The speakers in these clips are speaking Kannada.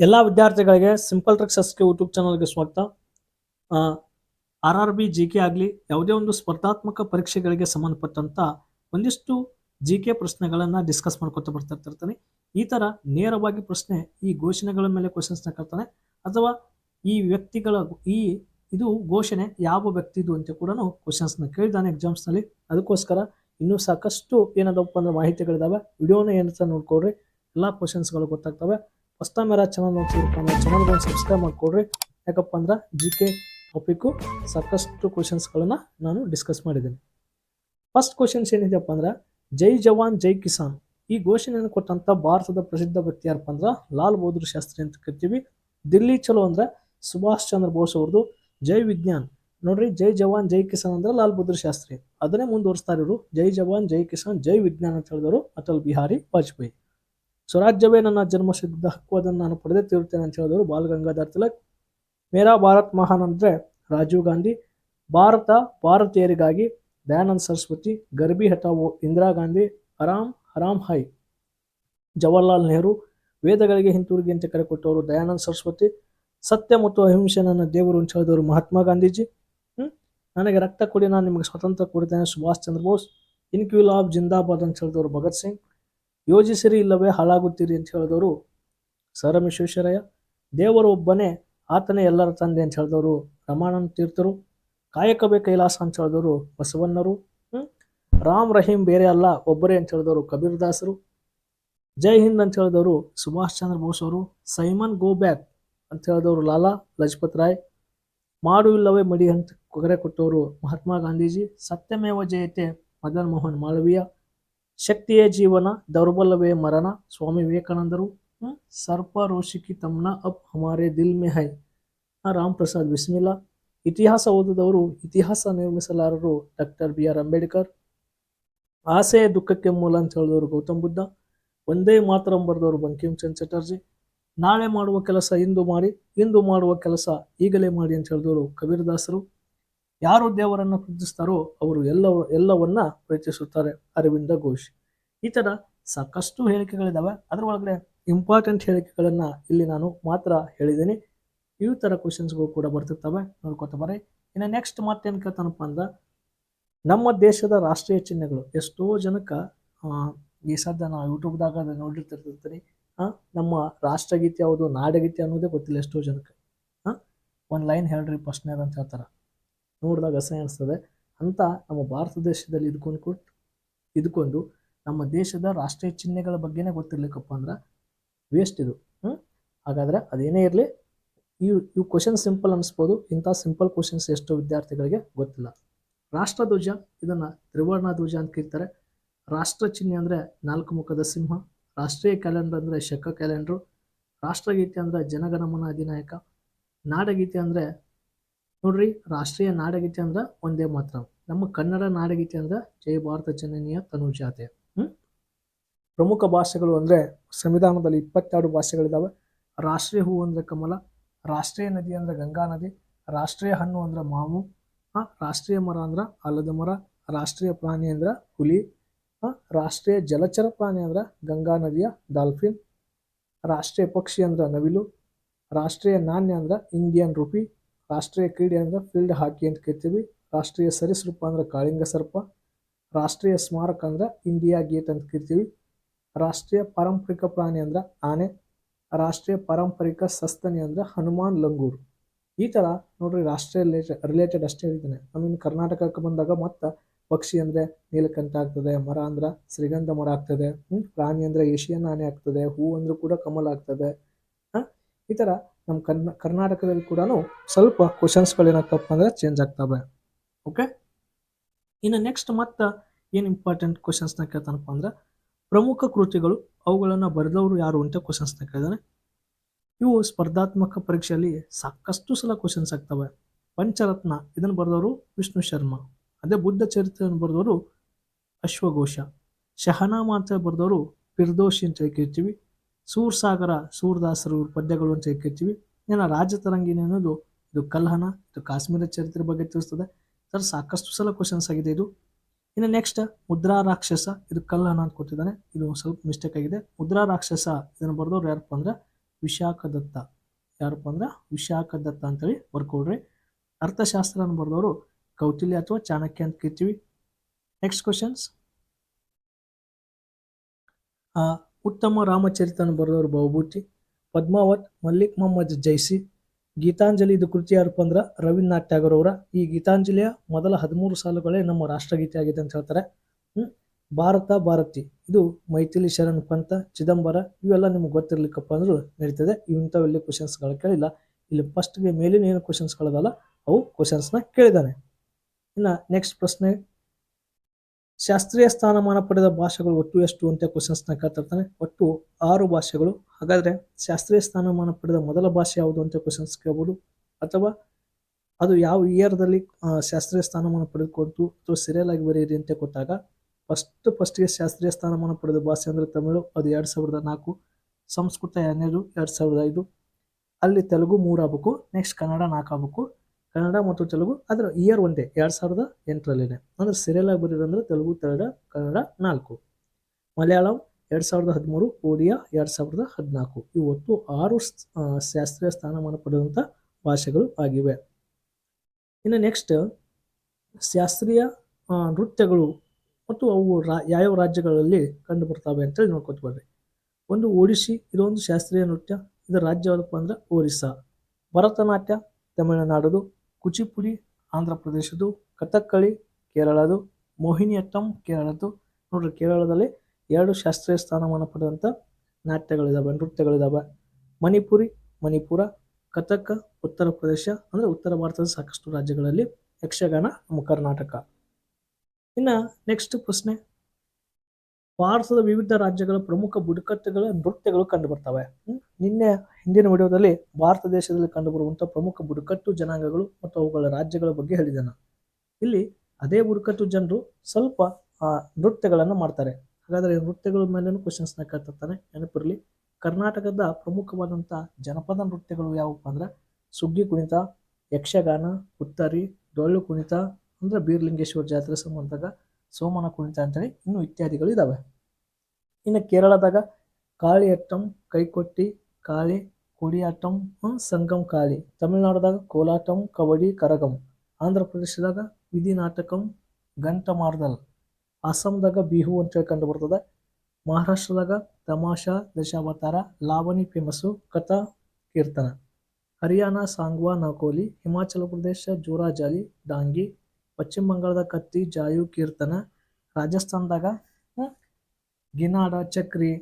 ಎಲ್ಲ ವಿದ್ಯಾರ್ಥಿಗಳಿಗೆ ಸಿಂಪಲ್ ಟ್ರಿಕ್ಸ್ ಎಸ್ಕೆ ಯೂಟ್ಯೂಬ್ ಚಾನಲ್ಗೆ ಸ್ವಾಗತ. R R B G K ಆಗಲಿ ಯಾವುದೇ ಒಂದು ಸ್ಪರ್ಧಾತ್ಮಕ ಪರೀಕ್ಷೆಗಳಿಗೆ ಸಂಬಂಧಪಟ್ಟಂತ ಒಂದಿಷ್ಟು ಜಿ ಕೆ ಪ್ರಶ್ನೆಗಳನ್ನು ಡಿಸ್ಕಸ್ ಮಾಡ್ಕೊತ ಬರ್ತಾ ಇರ್ತಿರ್ತಾನೆ ಈ ಥರ ನೇರವಾಗಿ ಪ್ರಶ್ನೆ ಈ ಘೋಷಣೆಗಳ ಮೇಲೆ ಕ್ವಶನ್ಸ್ನ ಕೇಳ್ತಾನೆ. ಅಥವಾ ಈ ವ್ಯಕ್ತಿಗಳ ಈ ಇದು ಘೋಷಣೆ ಯಾವ ವ್ಯಕ್ತಿದು ಅಂತ ಕೂಡ ಕ್ವಶನ್ಸ್ನ ಕೇಳಿದ್ದಾನೆ ಎಕ್ಸಾಮ್ಸ್ನಲ್ಲಿ ಅದಕ್ಕೋಸ್ಕರ ಇನ್ನೂ ಸಾಕಷ್ಟು ಏನದಪ್ಪ ಅಂದ್ರೆ ಮಾಹಿತಿಗಳಿದ್ದಾವೆ ವಿಡಿಯೋನ ಏನಂತ ನೋಡ್ಕೊಳ್ರಿ. ಎಲ್ಲ ಕ್ವಶನ್ಸ್ಗಳು ಗೊತ್ತಾಗ್ತವೆ. ಫಸ್ಟ್ ಟೈಮ್ ಯಾರು ಚಾನಲ್ ನೋಡ್ತಿರಪ್ಪ ಅಂದ್ರೆ ಚಾನಲ್ಗೆ ಒಂದು ಸಬ್ಸ್ಕ್ರೈಬ್ ಮಾಡ್ಕೊಡ್ರಿ. ಯಾಕಪ್ಪ ಅಂದ್ರೆ ಜಿ ಕೆ ಟಾಪಿಕ್ಕು ಸಾಕಷ್ಟು ಕ್ವಶನ್ಸ್ಗಳನ್ನು ನಾನು ಡಿಸ್ಕಸ್ ಮಾಡಿದ್ದೀನಿ. ಫಸ್ಟ್ ಕ್ವಶನ್ಸ್ ಏನಿದೆಯಪ್ಪ ಅಂದ್ರೆ, ಜೈ ಜವಾನ್, ಜೈ ಕಿಸಾನ್. ಈ ಘೋಷಣೆಯನ್ನು ಕೊಟ್ಟಂಥ ಭಾರತದ ಪ್ರಸಿದ್ಧ ವ್ಯಕ್ತಿ ಯಾರಪ್ಪ ಅಂದ್ರೆ ಲಾಲ್ ಬಹದ್ದೂರ್ ಶಾಸ್ತ್ರಿ ಅಂತ ಕರಿತೀವಿ. ದಿಲ್ಲಿ ಚಲೋ ಅಂದ್ರೆ ಸುಭಾಷ್ ಚಂದ್ರ ಬೋಸ್ ಅವ್ರದ್ದು ಜೈ ವಿಜ್ಞಾನ್. ನೋಡ್ರಿ, ಜೈ ಜವಾನ್, ಜೈ ಕಿಸಾನ್ ಅಂದ್ರೆ ಲಾಲ್ ಬಹದ್ದೂರ್ ಶಾಸ್ತ್ರಿ. ಅದನ್ನೇ ಮುಂದುವರಿಸ್ತಾರೆ ಇವರು ಜೈ ಜವಾನ್, ಜೈ ಕಿಸಾನ್, ಜೈ ವಿಜ್ಞಾನ್ ಅಂತ ಹೇಳಿದವರು ಅಟಲ್ ಬಿಹಾರಿ ವಾಜಪೇಯಿ. ಸ್ವರಾಜ್ಯವೇ ನನ್ನ ಜನ್ಮಸಿದ್ಧ ಹಕ್ಕು ಅದನ್ನು ನಾನು ಪಡೆದೇ ತೀರುತ್ತೇನೆ ಅಂತ ಹೇಳಿದವರು ಬಾಲ್ ಗಂಗಾಧರ್ ತಿಲಕ್. ಮೇರಾ ಭಾರತ್ ಮಹಾನ್ ಅಂದರೆ ರಾಜೀವ್ ಗಾಂಧಿ. ಭಾರತ ಭಾರತೀಯರಿಗಾಗಿ ದಯಾನಂದ್ ಸರಸ್ವತಿ, ಗರ್ಭಿ ಹಟಾವೋ ಇಂದಿರಾ ಗಾಂಧಿ, ಹರಾಮ್ ಹರಾಮ್ ಹೈ, ಜವಾಹರ್ಲಾಲ್ ನೆಹರು, ವೇದಗಳಿಗೆ ಹಿಂತಿರುಗಿ ಅಂತ ಕರೆ ಕೊಟ್ಟವರು ದಯಾನಂದ ಸರಸ್ವತಿ, ಸತ್ಯ ಮತ್ತು ಅಹಿಂಸೆ ನನ್ನ ದೇವರು ಅಂತ ಹೇಳಿದವರು ಮಹಾತ್ಮ ಗಾಂಧೀಜಿ. ನನಗೆ ರಕ್ತ ಕೊಡಿ, ನಾನು ನಿಮಗೆ ಸ್ವತಂತ್ರ ಕೊಡ್ತೇನೆ. ಸುಭಾಷ್ ಚಂದ್ರ ಬೋಸ್, ಇನ್ಕ್ವಿಲಾಬ್ ಜಿಂದಾಬಾದ್ ಅಂತ ಹೇಳಿದವರು ಭಗತ್ ಸಿಂಗ್. ಯೋಜಿಸಿರಿ ಇಲ್ಲವೇ ಹಾಳಾಗುತ್ತೀರಿ ಅಂತ ಹೇಳಿದವರು ಸರಮೇಶ್ವೇಶ್ವರಯ್ಯ ದೇವರು ಒಬ್ಬನೇ, ಆತನೇ ಎಲ್ಲರ ತಂದೆ ಅಂತ ಹೇಳಿದವರು ರಮಾನಂದ ತೀರ್ಥರು, ಕಾಯಕವೇ ಕೈಲಾಸ ಅಂತ ಹೇಳಿದವರು ಬಸವಣ್ಣರು ರಾಮ್ ರಹೀಂ ಬೇರೆ ಅಲ್ಲ, ಒಬ್ಬರೇ ಅಂತ ಹೇಳಿದವರು ಕಬೀರ್ ದಾಸರು ಜೈ ಹಿಂದ್ ಅಂತ ಹೇಳಿದವರು ಸುಭಾಷ್ ಚಂದ್ರ ಬೋಸ್ ಅವರು, ಸೈಮನ್ ಗೋ ಬ್ಯಾಕ್ ಅಂತ ಹೇಳಿದವರು ಲಾಲಾ ಲಜಪತ್ ರಾಯ್. ಮಾಡು ಇಲ್ಲವೇ ಮಡಿ ಅಂತ ಕೊಗರೆ ಕೊಟ್ಟವರು ಮಹಾತ್ಮ ಗಾಂಧೀಜಿ, ಸತ್ಯಮೇವ ಜಯತೆ ಮದನ್ ಮೋಹನ್ ಮಾಳವೀಯ. ಶಕ್ತಿಯೇ ಜೀವನ, ದೌರ್ಬಲ್ಯವೇ ಮರಣ. ಸ್ವಾಮಿ ವಿವೇಕಾನಂದರು? ಸರ್ಪ ರೋಷಿಕಿ ತಮ್ನ ಅಪ್ ಹಮಾರೆ ದಿಲ್ ಮೆ ಹೈ. ರಾಮ್ ಪ್ರಸಾದ್ ಬಿಸ್ಮಿಲ್ಲಾ. ಇತಿಹಾಸ ಓದಿದವರು, ಇತಿಹಾಸ ನಿರ್ಮಿಸಲಾರರು ಡಾಕ್ಟರ್ ಬಿ ಆರ್ ಅಂಬೇಡ್ಕರ್. ಆಸೆ ದುಃಖಕ್ಕೆ ಮೂಲ ಅಂತ ಹೇಳಿದವರು ಗೌತಮ್ ಬುದ್ಧ. ಒಂದೇ ಮಾತ್ರ ಬರೆದವರು ಬಂಕಿಮ್ ಚಂದ್ ಚಟರ್ಜಿ. ನಾಳೆ ಮಾಡುವ ಕೆಲಸ ಇಂದು ಮಾಡಿ, ಇಂದು ಮಾಡುವ ಕೆಲಸ ಈಗಲೇ ಮಾಡಿ ಅಂತ ಹೇಳಿದವರು ಕಬೀರ್ ದಾಸರು. ಯಾರು ದೇವರನ್ನು ಪ್ರೀತಿಸ್ತಾರೋ ಅವರು ಎಲ್ಲ ಎಲ್ಲವನ್ನ ಪ್ರೀತಿಸುತ್ತಾರೆ ಅರವಿಂದ ಘೋಷ್. ಈ ಥರ ಸಾಕಷ್ಟು ಹೇಳಿಕೆಗಳಿದಾವೆ. ಅದರ ಒಳಗಡೆ ಇಂಪಾರ್ಟೆಂಟ್ ಹೇಳಿಕೆಗಳನ್ನು ಇಲ್ಲಿ ನಾನು ಮಾತ್ರ ಹೇಳಿದ್ದೀನಿ. ಈ ಥರ ಕ್ವಶನ್ಸ್ಗಳು ಕೂಡ ಬರ್ತಿರ್ತವೆ. ನೋಡ್ಕೊತ ಬರ್ರಿ. ಇನ್ನು ನೆಕ್ಸ್ಟ್ ಮತ್ತೇನು ಕೇಳ್ತಾನಪ್ಪ ಅಂದ್ರೆ ನಮ್ಮ ದೇಶದ ರಾಷ್ಟ್ರೀಯ ಚಿಹ್ನೆಗಳು. ಎಷ್ಟೋ ಜನಕ್ಕೆ ಈ ಸದ್ಯ ನಾವು ಯೂಟ್ಯೂಬ್ದಾಗ ಅದನ್ನು ನೋಡಿರ್ತಿರ್ತೀನಿ ಆ, ನಮ್ಮ ರಾಷ್ಟ್ರಗೀತೆ ಯಾವುದು ನಾಡಗೀತೆ ಅನ್ನೋದೇ ಗೊತ್ತಿಲ್ಲ ಎಷ್ಟೋ ಜನಕ್ಕೆ. ಹಾಂ ಒಂದು ಲೈನ್ ಹೇಳ್ರಿ ಪ್ರಶ್ನೆ ಅಂತ ಹೇಳ್ತಾರೆ. ನೋಡಿದಾಗ ಅಸಹ್ಯ ಅನಿಸ್ತದೆ ಅಂತ ನಮ್ಮ ಭಾರತ ದೇಶದಲ್ಲಿ ಇದ್ಕೊಂಡು ಕೊಟ್ಟು ಇದ್ಕೊಂಡು ನಮ್ಮ ದೇಶದ ರಾಷ್ಟ್ರೀಯ ಚಿಹ್ನೆಗಳ ಬಗ್ಗೆನೇ ಗೊತ್ತಿರ್ಲಿಕ್ಕಪ್ಪ ಅಂದ್ರೆ ವೇಸ್ಟ್ ಇದು. ಹ್ಞೂ ಹಾಗಾದ್ರೆ ಅದೇನೇ ಇರಲಿ ಇವು ಇವು ಕ್ವಶನ್ ಸಿಂಪಲ್ ಅನಿಸ್ಬೋದು, ಇಂಥ ಸಿಂಪಲ್ ಕ್ವಶನ್ಸ್ ಎಷ್ಟು ವಿದ್ಯಾರ್ಥಿಗಳಿಗೆ ಗೊತ್ತಿಲ್ಲ. ರಾಷ್ಟ್ರ ಧ್ವಜ ಇದನ್ನು ತ್ರಿವರ್ಣ ಧ್ವಜ ಅಂತ ಕರೀತಾರೆ. ರಾಷ್ಟ್ರ ಚಿಹ್ನೆ ಅಂದರೆ ನಾಲ್ಕು ಮುಖದ ಸಿಂಹ, ರಾಷ್ಟ್ರೀಯ ಕ್ಯಾಲೆಂಡರ್ ಅಂದರೆ ಶಕ ಕ್ಯಾಲೆಂಡ್ರು, ರಾಷ್ಟ್ರಗೀತೆ ಅಂದರೆ ಜನಗಣಮನ ಅಧಿನಾಯಕ, ನಾಡಗೀತೆ ಅಂದರೆ ನೋಡ್ರಿ, ರಾಷ್ಟ್ರೀಯ ನಾಡಗೀತೆ ಅಂದ್ರೆ ಒಂದೇ ಮಾತ್ರ. ನಮ್ಮ ಕನ್ನಡ ನಾಡಗೀತೆ ಅಂದ್ರೆ ಜಯ ಭಾರತ ಜನನೀಯ ತನುಜಾತೆ. ಪ್ರಮುಖ ಭಾಷೆಗಳು ಅಂದ್ರೆ ಸಂವಿಧಾನದಲ್ಲಿ ಇಪ್ಪತ್ತೆರಡು ಭಾಷೆಗಳಿದಾವೆ. ರಾಷ್ಟ್ರೀಯ ಹೂ ಅಂದ್ರೆ ಕಮಲ, ರಾಷ್ಟ್ರೀಯ ನದಿ ಅಂದ್ರೆ ಗಂಗಾ ನದಿ, ರಾಷ್ಟ್ರೀಯ ಹಣ್ಣು ಅಂದ್ರೆ ಮಾವು ರಾಷ್ಟ್ರೀಯ ಮರ ಅಂದ್ರೆ ಆಲದ ಮರ, ರಾಷ್ಟ್ರೀಯ ಪ್ರಾಣಿ ಅಂದ್ರೆ ಹುಲಿ ರಾಷ್ಟ್ರೀಯ ಜಲಚರ ಪ್ರಾಣಿ ಅಂದ್ರೆ ಗಂಗಾ ನದಿಯ ಡಾಲ್ಫಿನ್, ರಾಷ್ಟ್ರೀಯ ಪಕ್ಷಿ ಅಂದ್ರೆ ನವಿಲು, ರಾಷ್ಟ್ರೀಯ ನಾಣ್ಯ ಅಂದ್ರೆ ಇಂಡಿಯನ್ ರುಪಿ ರಾಷ್ಟ್ರೀಯ ಕ್ರೀಡೆ ಅಂದ್ರೆ ಫೀಲ್ಡ್ ಹಾಕಿ ಅಂತ ಕರಿತೀವಿ. ರಾಷ್ಟ್ರೀಯ ಸರಿಸೃಪ ಅಂದ್ರೆ ಕಾಳಿಂಗ ಸರ್ಪ. ರಾಷ್ಟ್ರೀಯ ಸ್ಮಾರಕ ಅಂದ್ರೆ ಇಂಡಿಯಾ ಗೇಟ್ ಅಂತ ಕರಿತೀವಿ. ರಾಷ್ಟ್ರೀಯ ಪಾರಂಪರಿಕ ಪ್ರಾಣಿ ಅಂದ್ರೆ ಆನೆ. ರಾಷ್ಟ್ರೀಯ ಪಾರಂಪರಿಕ ಸಸ್ತನಿ ಅಂದ್ರೆ ಹನುಮಾನ್ ಲಂಗೂರು. ಈ ತರ ನೋಡ್ರಿ ರಾಷ್ಟ್ರೀಯ ರಿಲೇಟೆಡ್ ಅಷ್ಟೇ ಹೇಳಿದ್ದೇನೆ. ಆಮೇಲೆ ಕರ್ನಾಟಕಕ್ಕೆ ಬಂದಾಗ ಮತ್ತೆ ಪಕ್ಷಿ ಅಂದ್ರೆ ನೀಲಕಂಠ ಆಗ್ತದೆ, ಮರ ಅಂದ್ರೆ ಶ್ರೀಗಂಧ ಮರ ಆಗ್ತದೆ ಪ್ರಾಣಿ ಅಂದ್ರೆ ಏಷಿಯನ್ ಆನೆ ಆಗ್ತದೆ, ಹೂ ಅಂದ್ರೂ ಕೂಡ ಕಮಲ ಆಗ್ತದೆ? ಈ ತರ ನಮ್ಮ ಕರ್ನಾ, ಕರ್ನಾಟಕದಲ್ಲಿ ಕೂಡ ಸ್ವಲ್ಪ ಕ್ವಶನ್ಸ್ಗಳು ಏನಾಗ್ತಪ್ಪ ಅಂದ್ರೆ ಚೇಂಜ್ ಆಗ್ತವೆ. ಓಕೆ ಇನ್ನು ನೆಕ್ಸ್ಟ್ ಮತ್ತೆ ಏನು ಇಂಪಾರ್ಟೆಂಟ್ ಕ್ವಶನ್ಸ್ನ ಕೇಳ್ತಾನಪ್ಪ ಅಂದ್ರೆ ಪ್ರಮುಖ ಕೃತಿಗಳು ಅವುಗಳನ್ನು ಬರೆದವರು ಯಾರು ಅಂತ ಕ್ವಶನ್ಸ್ನ ಕೇಳಿದಾನೆ. ಇವು ಸ್ಪರ್ಧಾತ್ಮಕ ಪರೀಕ್ಷೆಯಲ್ಲಿ ಸಾಕಷ್ಟು ಸಲ ಕ್ವಶನ್ಸ್ ಆಗ್ತವೆ. ಪಂಚರತ್ನ, ಇದನ್ನು ಬರೆದವರು ವಿಷ್ಣು ಶರ್ಮಾ. ಅದೇ ಬುದ್ಧ ಚರಿತ್ರೆಯನ್ನು ಬರೆದವರು ಅಶ್ವಘೋಷ. ಶಹನಾ ಮಾತ್ರ ಬರೆದವರು ಪಿರ್ದೋಷಿ ಅಂತ ಕೇಳ್ತೀವಿ ಸೂರ್ಸಾಗರ, ಸೂರ್ದಾಸರು ಪದ್ಯಗಳು ಅಂತ ಕರಿತೀವಿ ಇನ್ನು ರಾಜತರಂಗಿಣಿ ಅನ್ನೋದು? ಇದು ಕಲ್ಹನ ಇದು ಕಾಶ್ಮೀರ ಚರಿತ್ರೆ ಬಗ್ಗೆ ತಿಳಿಸ್ತದೆ. ಸರ್, ಸಾಕಷ್ಟು ಸಲ ಕ್ವಶನ್ಸ್ ಆಗಿದೆ ಇದು. ಇನ್ನು ನೆಕ್ಸ್ಟ್ ಮುದ್ರಾ ರಾಕ್ಷಸ, ಇದು ಕಲ್ಲಹನ ಅಂತ ಕೊಟ್ಟಿದ್ದಾನೆ. ಇದು ಸ್ವಲ್ಪ ಮಿಸ್ಟೇಕ್ ಆಗಿದೆ. ಮುದ್ರಾ ರಾಕ್ಷಸ ಇದನ್ನು ಬರೆದವ್ರು ಯಾರಪ್ಪ ಅಂದ್ರೆ ವಿಶಾಖ ದತ್ತ ಯಾರಪ್ಪ ಅಂದ್ರೆ ವಿಶಾಖ ದತ್ತ ಅಂತೇಳಿ ಬರ್ಕೊಡ್ರಿ. ಅರ್ಥಶಾಸ್ತ್ರನ ಬರೆದವರು ಕೌಟಿಲ್ಯ ಅಥವಾ ಚಾಣಕ್ಯ ಅಂತ ಕೇಳ್ತೀವಿ. ನೆಕ್ಸ್ಟ್ ಕ್ವಶನ್ಸ್ ಉತ್ತಮ ರಾಮಚರಿತನ ಬರೆದವರು ಬಹುಭೂತಿ ಪದ್ಮಾವತ್, ಮಲ್ಲಿಕ್ ಮೊಹಮ್ಮದ್ ಜೈಸಿ, ಗೀತಾಂಜಲಿ ಇದು ಕೃತಿ ಯಾರಪ್ಪ ಅಂದ್ರೆ ರವೀಂದ್ರನಾಥ್ ಟ್ಯಾಗೋರ್ ಅವರ. ಈ ಗೀತಾಂಜಲಿಯ ಮೊದಲ ಹದಿಮೂರು ಸಾಲುಗಳೇ ನಮ್ಮ ರಾಷ್ಟ್ರಗೀತೆ ಆಗಿದೆ ಅಂತ ಹೇಳ್ತಾರೆ. ಭಾರತ ಭಾರತಿ, ಇದು ಮೈಥಿಲಿ, ಶರಣ್ ಪಂತ ಚಿದಂಬರ, ಇವೆಲ್ಲ ನಿಮ್ಗೆ ಗೊತ್ತಿರ್ಲಿಕ್ಕಪ್ಪ ಅಂದ್ರೂ ನಡೀತದೆ. ಇಂಥವೆಲ್ಲಿ ಕ್ವಶನ್ಸ್ಗಳು ಕೇಳಿಲ್ಲ. ಇಲ್ಲಿ ಫಸ್ಟ್ಗೆ ಮೇಲಿನ ಏನು ಕ್ವಶನ್ಸ್ಗಳದಲ್ಲ ಅವು ಕ್ವಶನ್ಸ್ನ ಕೇಳಿದ್ದಾನೆ. ಇನ್ನು ನೆಕ್ಸ್ಟ್ ಪ್ರಶ್ನೆ ಶಾಸ್ತ್ರೀಯ ಸ್ಥಾನಮಾನ ಪಡೆದ ಭಾಷೆಗಳು ಒಟ್ಟು ಎಷ್ಟು ಅಂತ ಕ್ವಶನ್ಸ್ನ ಕೇಳ್ತಿರ್ತಾನೆ ಒಟ್ಟು ಆರು ಭಾಷೆಗಳು. ಹಾಗಾದ್ರೆ ಶಾಸ್ತ್ರೀಯ ಸ್ಥಾನಮಾನ ಪಡೆದ ಮೊದಲ ಭಾಷೆ ಯಾವುದು ಅಂತ ಕ್ವಶನ್ಸ್ ಕೇಳ್ಬೋದು. ಅಥವಾ ಅದು ಯಾವ ಇಯರ್ದಲ್ಲಿ ಶಾಸ್ತ್ರೀಯ ಸ್ಥಾನಮಾನ ಪಡೆದುಕೊಳ್ತು ಅಥವಾ ಸೀರಿಯಲ್ ಆಗಿ ಬರೆಯಿರಿ ಅಂತ ಕೊಟ್ಟಾಗ ಫಸ್ಟ್ ಫಸ್ಟ್ಗೆ ಶಾಸ್ತ್ರೀಯ ಸ್ಥಾನಮಾನ ಪಡೆದ ಭಾಷೆ ಅಂದರೆ ತಮಿಳು, ಅದು ಎರಡು ಸಾವಿರದ ನಾಲ್ಕು. ಸಂಸ್ಕೃತ ಎರಡನೇದು ಎರಡು ಸಾವಿರದ ಐದು. ಅಲ್ಲಿ ತೆಲುಗು ಮೂರು ಆಗ್ಬೇಕು ನೆಕ್ಸ್ಟ್ ಕನ್ನಡ ನಾಲ್ಕು ಆಗ್ಬೇಕು ಕನ್ನಡ ಮತ್ತು ತೆಲುಗು ಅದರ ಇಯರ್ ಒಂದೇ, ಎರಡು ಸಾವಿರದ ಎಂಟರಲ್ಲೇನೆ. ಅಂದ್ರೆ ಸೀರಿಯಲ್ ಆಗಿ ಬರೀರಂದ್ರೆ ತೆಲುಗು ತೆರಡ ಕನ್ನಡ ನಾಲ್ಕು. ಮಲಯಾಳಂ ಎರಡು ಸಾವಿರದ ಹದಿಮೂರು ಒಡಿಯಾ ಎರಡು ಸಾವಿರದ ಹದಿನಾಲ್ಕು. ಇವು ಒಟ್ಟು ಆರು ಶಾಸ್ತ್ರೀಯ ಸ್ಥಾನಮಾನ ಪಡೆದಂಥ ಭಾಷೆಗಳು ಆಗಿವೆ. ಇನ್ನು ನೆಕ್ಸ್ಟ್ ಶಾಸ್ತ್ರೀಯ ನೃತ್ಯಗಳು ಮತ್ತು ಅವು ರಾ, ಯಾವ್ಯಾವ ರಾಜ್ಯಗಳಲ್ಲಿ ಕಂಡು ಬರ್ತವೆ ಅಂತೇಳಿ ನೋಡ್ಕೊತ ಒಂದು ಒಡಿಶಿ ಇದೊಂದು ಶಾಸ್ತ್ರೀಯ ನೃತ್ಯ ಇದರ ರಾಜ್ಯ ಅಂದ್ರೆ ಒರಿಸ್ಸಾ. ಭರತನಾಟ್ಯ, ತಮಿಳುನಾಡುದು ಕುಚಿಪುಡಿ, ಆಂಧ್ರ ಪ್ರದೇಶದ್ದು, ಕಥಕ್ಕಳಿ, ಕೇರಳದ್ದು ಮೋಹಿನಿಯಟ್ಟಂ ಕೇರಳದ್ದು. ನೋಡ್ರಿ, ಕೇರಳದಲ್ಲಿ ಎರಡು ಶಾಸ್ತ್ರೀಯ ಸ್ಥಾನಮಾನ ಪಡೆದಂಥ ನಾಟ್ಯಗಳಿದ್ದಾವೆ ನೃತ್ಯಗಳಿದ್ದಾವೆ ಮಣಿಪುರಿ, ಮಣಿಪುರ, ಕಥಕ್, ಉತ್ತರ ಪ್ರದೇಶ, ಅಂದರೆ ಉತ್ತರ ಭಾರತದ ಸಾಕಷ್ಟು ರಾಜ್ಯಗಳಲ್ಲಿ ಯಕ್ಷಗಾನ ನಮ್ಮ ಕರ್ನಾಟಕ ಇನ್ನು ನೆಕ್ಸ್ಟ್ ಪ್ರಶ್ನೆ. ಭಾರತದ ವಿವಿಧ ರಾಜ್ಯಗಳ ಪ್ರಮುಖ ಬುಡಕಟ್ಟುಗಳ ನೃತ್ಯಗಳು ಕಂಡುಬರ್ತವೆ. ನಿನ್ನೆ ಹಿಂದಿನ ವಿಡಿಯೋದಲ್ಲಿ ಭಾರತ ದೇಶದಲ್ಲಿ ಕಂಡುಬರುವಂಥ ಪ್ರಮುಖ ಬುಡಕಟ್ಟು ಜನಾಂಗಗಳು ಮತ್ತು ಅವುಗಳ ರಾಜ್ಯಗಳ ಬಗ್ಗೆ ಹೇಳಿದೆ ಇಲ್ಲಿ ಅದೇ ಬುಡಕಟ್ಟು ಜನರು ಸ್ವಲ್ಪ ಆ, ನೃತ್ಯಗಳನ್ನು ಮಾಡ್ತಾರೆ. ಹಾಗಾದರೆ ನೃತ್ಯಗಳ ಮೇಲೇನು ಕ್ವಶನ್ಸ್ನ ಕೇಳ್ತಿರ್ತಾನೆ? ನೆನಪಿರಲಿ. ಕರ್ನಾಟಕದ ಪ್ರಮುಖವಾದಂಥ ಜನಪದ ನೃತ್ಯಗಳು ಯಾವಪ್ಪ ಅಂದ್ರೆ ಸುಗ್ಗಿ ಕುಣಿತ ಯಕ್ಷಗಾನ ಹುತ್ತರಿ ಡೊಳ್ಳು ಕುಣಿತ ಅಂದ್ರೆ ಬೀರ್ಲಿಂಗೇಶ್ವರ ಜಾತ್ರೆ ಸಂಬಂಧದಾಗ ಸೋಮನ ಕುಣಿತ ಅಂತೇಳಿ ಇನ್ನು ಇತ್ಯಾದಿಗಳು ಇದಾವೆ. ಇನ್ನು ಕೇರಳದಾಗ ಕಾಳಿಯಟ್ಟಂ ಕೈಕೊಟ್ಟಿ, ಕಾಳಿ ಕುಡಿಯಾಟಂ ಸಂಗಮ್ ಕಾಳಿ. ತಮಿಳುನಾಡದಾಗ ಕೋಲಾಟಂ, ಕಬಡ್ಡಿ, ಕರಗಂ. ಆಂಧ್ರ ಪ್ರದೇಶದಾಗ ವಿಧಿ ನಾಟಕಂ ಗಂಟ ಮಾರ್ದಲ್ ಅಸ್ಸಾಂದಾಗ ಬಿಹು ಅಂತೇಳಿ ಕಂಡು ಬರ್ತದೆ ಮಹಾರಾಷ್ಟ್ರದಾಗ ತಮಾಷಾ, ದಶಾವತಾರ, ಲಾವಣಿ ಫೇಮಸ್ಸು, ಕಥಾ, ಕೀರ್ತನ. ಹರಿಯಾಣ, ಸಾಂಗ್ವಾ, ನಕೋಲಿ, ಹಿಮಾಚಲ ಪ್ರದೇಶ, ಜೋರಾಜಾಲಿ, ಡಾಂಗಿ ಪಶ್ಚಿಮ ಬಂಗಾಳದ ಕತ್ತಿ, ಜಾಯು, ಕೀರ್ತನ, ರಾಜಸ್ಥಾನದಾಗ ಗಿನಾಡ, ಚಕ್ರಿ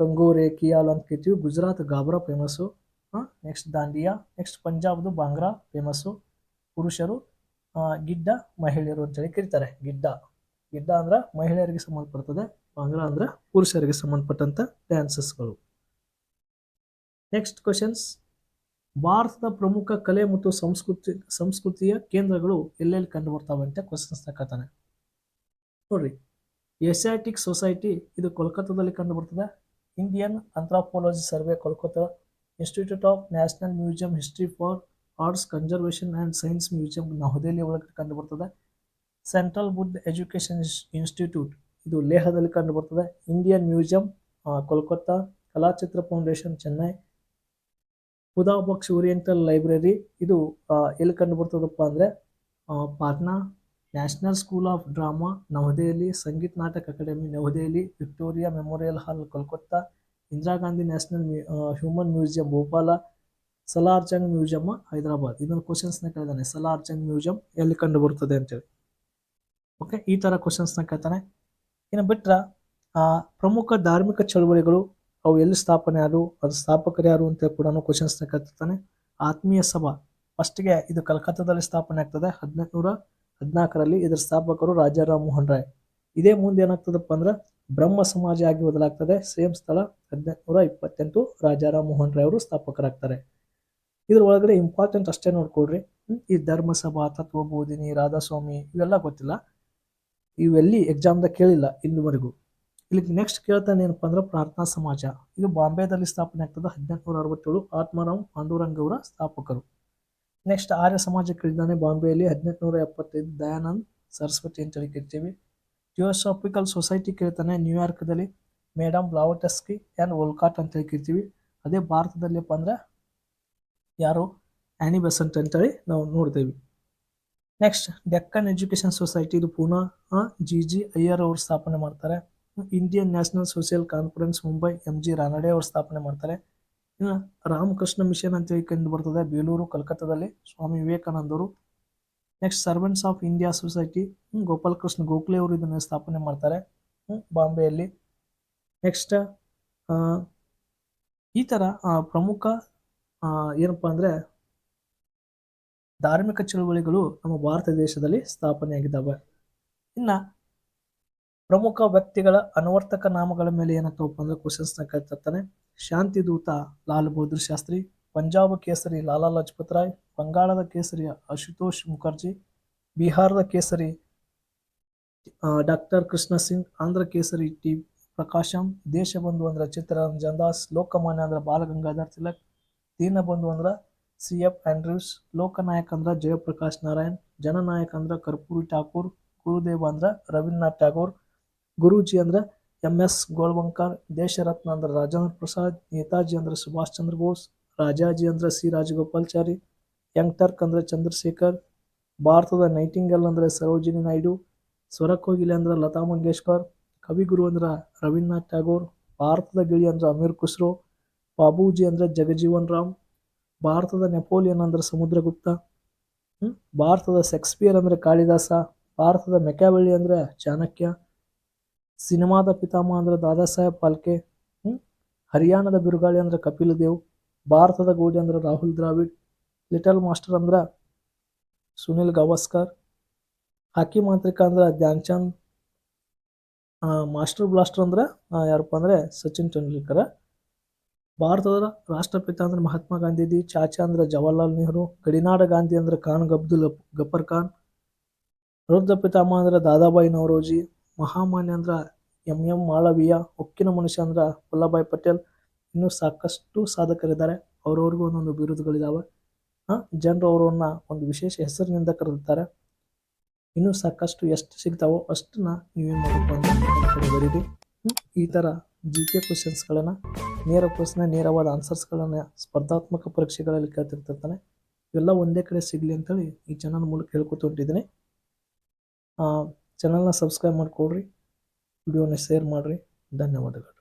ಕಂಗೋರೆ ಕಿಯಾಲ್ ಅಂತ ಕೇಳ್ತೀವಿ ಗುಜರಾತ್ ಗಾಬ್ರಾ ಫೇಮಸ್ಸು ನೆಕ್ಸ್ಟ್ ದಾಂಡಿಯಾ ನೆಕ್ಸ್ಟ್ ಪಂಜಾಬ್ದು ಬಾಂಗ್ರಾ ಫೇಮಸ್ಸು ಪುರುಷರು ಗಿಡ್ಡ, ಮಹಿಳೆಯರು ಅಂತೇಳಿ ಕರೀತಾರೆ. ಗಿಡ್ಡ. ಗಿಡ್ಡ ಅಂದ್ರೆ ಮಹಿಳೆಯರಿಗೆ ಸಂಬಂಧಪಡ್ತದೆ, ಬಾಂಗ್ರಾ ಅಂದ್ರೆ ಪುರುಷರಿಗೆ ಸಂಬಂಧಪಟ್ಟಂತ ಡ್ಯಾನ್ಸಸ್ಗಳು ನೆಕ್ಸ್ಟ್ ಕ್ವಶನ್ಸ್ ಭಾರತದ ಪ್ರಮುಖ ಕಲೆ ಮತ್ತು ಸಂಸ್ಕೃತಿ, ಸಂಸ್ಕೃತಿಯ ಕೇಂದ್ರಗಳು ಎಲ್ಲೆಲ್ಲಿ ಕಂಡು ಬರ್ತವೆ ಅಂತ ಕ್ವಶನ್ಸ್ ತಕ್ಕತಾನೆ ನೋಡ್ರಿ ಎಸಿಯಾಟಿಕ್ ಸೊಸೈಟಿ ಇದು ಕೋಲ್ಕತ್ತಾದಲ್ಲಿ ಕಂಡು ಬರ್ತದೆ Indian anthropology survey Kolkata. Institute of national museum history for arts conservation and science museum Navadehali ಒಳಗೆ ಕಂಡು ಬರ್ತದೆ ಸೆಂಟ್ರಲ್ ಬುದ್ಧ ಎಜುಕೇಷನ್ ಇನ್ಸ್ಟಿಟ್ಯೂಟ್ ಇದು ಲೇಹದಲ್ಲಿ ಕಂಡು ಬರ್ತದೆ Indian museum Kolkata. Kalachitra foundation Chennai Khuda Bakhsh oriental library ಇದು ಎಲ್ಲಿ ಕಂಡು ಬರ್ತದಪ್ಪ ಅಂದರೆ Patna national school of drama Navadehali Sangeet Natak academy Navadehali Victoria memorial hall Kolkata Indira Gandhi national human museum Bhopal Salar Jung museum Hyderabad. ಇದನ್ನು ಕ್ವಶನ್ಸ್ನ ಕೇಳಿದಾನೆ ಸಲಾರ್ ಜಂಗ್ ಮ್ಯೂಸಿಯಂ ಎಲ್ಲಿ ಕಂಡು ಬರ್ತದೆ ಅಂತೇಳಿ. ಓಕೆ ಈ ಥರ ಕ್ವಶನ್ಸ್ನ ಕೇಳ್ತಾನೆ. ಇನ್ನು ಬಿಟ್ರೆ ಆ, ಪ್ರಮುಖ ಧಾರ್ಮಿಕ ಚಳುವಳಿಗಳು ಅವು ಎಲ್ಲಿ ಸ್ಥಾಪನೆ ಯಾರು ಅದು ಸ್ಥಾಪಕರು ಯಾರು ಅಂತ ಕೂಡ ಕ್ವಶನ್ಸ್ನ ಕೇಳ್ತಿರ್ತಾನೆ ಆತ್ಮೀಯ ಸಭಾ ಫಸ್ಟ್ಗೆ ಇದು ಕಲ್ಕತ್ತಾದಲ್ಲಿ ಸ್ಥಾಪನೆ ಆಗ್ತದೆ, ಹದಿನೆಂಟುನೂರ ಹದಿನಾಲ್ಕರಲ್ಲಿ ಇದರ ಸ್ಥಾಪಕರು ರಾಜಾರಾಮ್ ಮೋಹನ್ ರಾಯ್. ಇದೇ ಮುಂದೆ ಏನಾಗ್ತದಪ್ಪ ಅಂದ್ರೆ ಬ್ರಹ್ಮ ಸಮಾಜ ಆಗಿ ಬದಲಾಗ್ತದೆ, ಸೇಮ್ ಸ್ಥಳ ಹದಿನೆಂಟುನೂರ ಇಪ್ಪತ್ತೆಂಟು ರಾಜಾರಾಮ್ ಮೋಹನ್ ರಾಯ್ ಅವರು ಸ್ಥಾಪಕರಾಗ್ತಾರೆ. ಇದ್ರ ಒಳಗಡೆ ಇಂಪಾರ್ಟೆಂಟ್ ಅಷ್ಟೇ ನೋಡ್ಕೊಳ್ರಿ. ಈ ಧರ್ಮಸಭಾ ತತ್ವಬೋಧಿನಿ, ರಾಧಾಸ್ವಾಮಿ, ಇವೆಲ್ಲ ಗೊತ್ತಿಲ್ಲ. ಇವೆಲ್ಲಿ ಎಕ್ಸಾಮ್ದಾಗ ಕೇಳಿಲ್ಲ, ಇಲ್ಲಿವರೆಗೂ. ಇಲ್ಲಿ ನೆಕ್ಸ್ಟ್ ಕೇಳ್ತಾನೆ ಏನಪ್ಪ ಅಂದ್ರೆ ಪ್ರಾರ್ಥನಾ ಸಮಾಜ. ಇದು ಬಾಂಬೆದಲ್ಲಿ ಸ್ಥಾಪನೆ ಆಗ್ತದೆ ಹದಿನೆಂಟುನೂರ ಅರವತ್ತೇಳು ಆತ್ಮಾರಾಮ್ ಪಾಂಡುರಂಗ್ ಅವರ ಸ್ಥಾಪಕರು. ನೆಕ್ಸ್ಟ್ ಆರ್ಯ ಸಮಾಜ ಕೇಳಿದ್ದಾನೆ ಬಾಂಬೆಯಲ್ಲಿ ಹದಿನೆಂಟುನೂರ ಎಪ್ಪತ್ತೈದು ದಯಾನಂದ್, ಸರಸ್ವತಿ ಅಂತೇಳಿ ಕೇಳ್ತೀವಿ. ಥಿಯೋಸಾಫಿಕಲ್ ಸೊಸೈಟಿ ಕೇಳ್ತಾನೆ ನ್ಯೂಯಾರ್ಕ್ದಲ್ಲಿ ಮೇಡಮ್ ಬ್ಲಾವಟಸ್ಕಿ ಆ್ಯಂಡ್ ಓಲ್ಕಾಟ್ ಅಂತೇಳಿ ಕೇಳ್ತೀವಿ. ಅದೇ ಭಾರತದಲ್ಲಿಪ್ಪ ಅಂದ್ರೆ ಯಾರು? ಆ್ಯನಿ ಅಂತ ಅಂತೇಳಿ ನಾವು ನೋಡ್ತೇವೆ. ನೆಕ್ಸ್ಟ್ ಡೆಕ್ಕನ್ ಎಜುಕೇಷನ್ ಸೊಸೈಟಿ ಇದು ಪೂನಾ ಜಿ ಜಿ, ಅಯ್ಯರ್ ಅವರು ಸ್ಥಾಪನೆ ಮಾಡ್ತಾರೆ. Indian National Social Conference Mumbai M G Ranade ಅವರು ಸ್ಥಾಪನೆ ಮಾಡ್ತಾರೆ. ಇನ್ನು ರಾಮಕೃಷ್ಣ ಮಿಷನ್ ಅಂತ ಕಂಡು ಬರ್ತದೆ, ಬೇಲೂರು, ಕಲ್ಕತ್ತಾದಲ್ಲಿ, ಸ್ವಾಮಿ ವಿವೇಕಾನಂದರು. Next Servants of India Society Gopalakrishna Gokhale ಅವರು ಇದನ್ನು ಸ್ಥಾಪನೆ ಮಾಡ್ತಾರೆ ಬಾಂಬೆಯಲ್ಲಿ. ನೆಕ್ಸ್ಟ್ ಈ ಥರ ಪ್ರಮುಖ ಏನಪ್ಪ ಅಂದರೆ, ಧಾರ್ಮಿಕ ಚಳುವಳಿಗಳು ನಮ್ಮ ಭಾರತ ದೇಶದಲ್ಲಿ ಸ್ಥಾಪನೆಯಾಗಿದ್ದಾವೆ. ಇನ್ನು ಪ್ರಮುಖ ವ್ಯಕ್ತಿಗಳ ಅನುವರ್ತಕ ನಾಮಗಳ ಮೇಲೆ ಏನಾಗ್ತವಪ್ಪ ಅಂದ್ರೆ ಕ್ವಶನ್ಸ್ನ ಕೇಳ್ತಿರ್ತಾನೆ ಶಾಂತಿ ದೂತ ಲಾಲ್ ಬಹದ್ದೂರ್ ಶಾಸ್ತ್ರಿ, ಪಂಜಾಬ್ ಕೇಸರಿ ಲಾಲಾ ಲಜಪತ್ ರಾಯ್, ಬಂಗಾಳದ ಕೇಸರಿ ಅಶುತೋಷ್ ಮುಖರ್ಜಿ, ಬಿಹಾರದ ಕೇಸರಿ ಡಾಕ್ಟರ್ ಕೃಷ್ಣ ಸಿಂಗ್, ಆಂಧ್ರ ಕೇಸರಿ ಟಿ ಪ್ರಕಾಶಂ ದೇಶಬಂಧು ಅಂದ್ರೆ ಚಿತ್ತರಂಜನ್ ದಾಸ್, ಲೋಕಮಾನ್ಯ ಅಂದ್ರೆ ಬಾಲಗಂಗಾಧರ್ ತಿಲಕ್ ದೀನಬಂಧು ಅಂದ್ರೆ ಸಿ ಎಫ್ ಆಂಡ್ರ್ಯೂಸ್, ಲೋಕನಾಯಕ ಅಂದ್ರೆ ಜಯಪ್ರಕಾಶ್ ನಾರಾಯಣ್, ಜನನಾಯಕ ಅಂದ್ರೆ ಕರ್ಪೂರಿ ಠಾಕೂರ್ ಗುರುದೇವ ಅಂದ್ರೆ ರವೀಂದ್ರನಾಥ್ ಟ್ಯಾಗೋರ್ ಗುರೂಜಿ ಅಂದ್ರೆ ಎಂ ಎಸ್ ಗೋಳ್ವಂಕರ್, ದೇಶರತ್ನ ಅಂದ್ರೆ ರಾಜೇಂದ್ರ ಪ್ರಸಾದ್, ನೇತಾಜಿ ಅಂದ್ರೆ ಸುಭಾಷ್ ಚಂದ್ರ ಬೋಸ್, ರಾಜಾಜಿ ಅಂದ್ರೆ ಸಿ ರಾಜಗೋಪಾಲ್ಚಾರಿ, ಯಂಗ್ ಟರ್ಕ್ ಅಂದ್ರೆ ಚಂದ್ರಶೇಖರ್, ಭಾರತದ ನೈಟಿಂಗಲ್ ಅಂದ್ರೆ ಸರೋಜಿನಿ ನಾಯ್ಡು ಸ್ವರಕೋಗಿಲೆ ಅಂದ್ರೆ ಲತಾ ಮಂಗೇಶ್ಕರ್, ಕವಿಗುರು ಅಂದ್ರೆ ರವೀಂದ್ರನಾಥ್ ಟ್ಯಾಗೋರ್, ಭಾರತದ ಗಿಳಿ ಅಂದ್ರೆ ಅಮೀರ್ ಖುಸ್ರೋ, ಬಾಬೂಜಿ ಅಂದ್ರೆ ಜಗಜೀವನ್ ರಾಮ್ ಭಾರತದ ನೆಪೋಲಿಯನ್ ಅಂದ್ರೆ ಸಮುದ್ರಗುಪ್ತ ಭಾರತದ ಶೇಕ್ಸ್ಪಿಯರ್ ಅಂದ್ರೆ ಕಾಳಿದಾಸ, ಭಾರತದ ಮೆಕ್ಯಾಬಳ್ಳಿ ಅಂದ್ರೆ ಚಾಣಕ್ಯ ಸಿನಿಮಾದ ಪಿತಾಮಹ ಅಂದ್ರೆ ದಾದಾ ಸಾಹೇಬ್ ಫಾಲ್ಕೆ? ಹರಿಯಾಣದ ಬಿರುಗಾಳಿ ಅಂದ್ರೆ ಕಪಿಲ್ ದೇವ್, ಭಾರತದ ಗೋಡಿ ಅಂದ್ರೆ ರಾಹುಲ್ ದ್ರಾವಿಡ್, ಲಿಟಲ್ ಮಾಸ್ಟರ್ ಅಂದ್ರೆ ಸುನಿಲ್ ಗವಾಸ್ಕರ್, ಹಾಕಿ ಮಾಂತ್ರಿಕ ಅಂದ್ರೆ ಧ್ಯಾನ್ ಚಂದ್ ಮಾಸ್ಟರ್ ಬ್ಲಾಸ್ಟರ್ ಅಂದ್ರೆ ಯಾರಪ್ಪ ಅಂದ್ರೆ ಸಚಿನ್ ತೆಂಡೂಲ್ಕರ್ ಭಾರತದ ರಾಷ್ಟ್ರಪಿತ ಅಂದ್ರೆ ಮಹಾತ್ಮ ಗಾಂಧೀಜಿ, ಚಾಚಾ ಅಂದ್ರೆ ಜವಾಹರ್ಲಾಲ್ ನೆಹರು, ಗಡಿನಾಡ ಗಾಂಧಿ ಅಂದ್ರೆ ಖಾನ್ ಅಬ್ದುಲ್ ಗಫರ್ ಖಾನ್ ರುದ್ರ ಪಿತಾಮಹ ಅಂದ್ರೆ ದಾದಾಬಾಯಿ ನವರೋಜಿ ಮಹಾಮಾನ್ಯ ಅಂದ್ರ ಎಂ ಎಂ ಮಾಳವೀಯ, ಉಕ್ಕಿನ ಮನುಷ್ಯ ಅಂದ್ರ ವಲ್ಲಭಾಯ್ ಪಟೇಲ್. ಇನ್ನೂ ಸಾಕಷ್ಟು ಸಾಧಕರಿದ್ದಾರೆ. ಅವ್ರವ್ರಿಗೂ ಒಂದೊಂದು ಬಿರುದುಗಳಿದ್ದಾವೆ ಜನರು ಅವರನ್ನ ಒಂದು ವಿಶೇಷ ಹೆಸರಿನಿಂದ ಕರೆದಿದ್ದಾರೆ ಇನ್ನೂ ಸಾಕಷ್ಟು ಎಷ್ಟು ಸಿಗ್ತಾವೋ ಅಷ್ಟನ್ನ ನೀವೇನು ಮಾಡಬೇಕು ಅಂತ ಬರೀರಿ. ಈ ಥರ ಜಿ ಕೆ ಕ್ವಶನ್ಸ್ಗಳನ್ನು ನೇರ ಪ್ರಶ್ನೆ, ನೇರವಾದ ಆನ್ಸರ್ಸ್ಗಳನ್ನು ಸ್ಪರ್ಧಾತ್ಮಕ ಪರೀಕ್ಷೆಗಳಲ್ಲಿ ಕೇಳ್ತಿರ್ತಿರ್ತಾನೆ. ಇವೆಲ್ಲ ಒಂದೇ ಕಡೆ ಸಿಗಲಿ ಅಂತೇಳಿ ಈ ಚಾನಲ್ ಮೂಲಕ ಹೇಳ್ಕೊತ ಹೊಂಟಿದ್ದೀನಿ ಚಾನಲ್ನ ಸಬ್ಸ್ಕ್ರೈಬ್ ಮಾಡಿಕೊಡ್ರಿ ವಿಡಿಯೋನ ಶೇರ್ ಮಾಡಿರಿ. ಧನ್ಯವಾದಗಳು.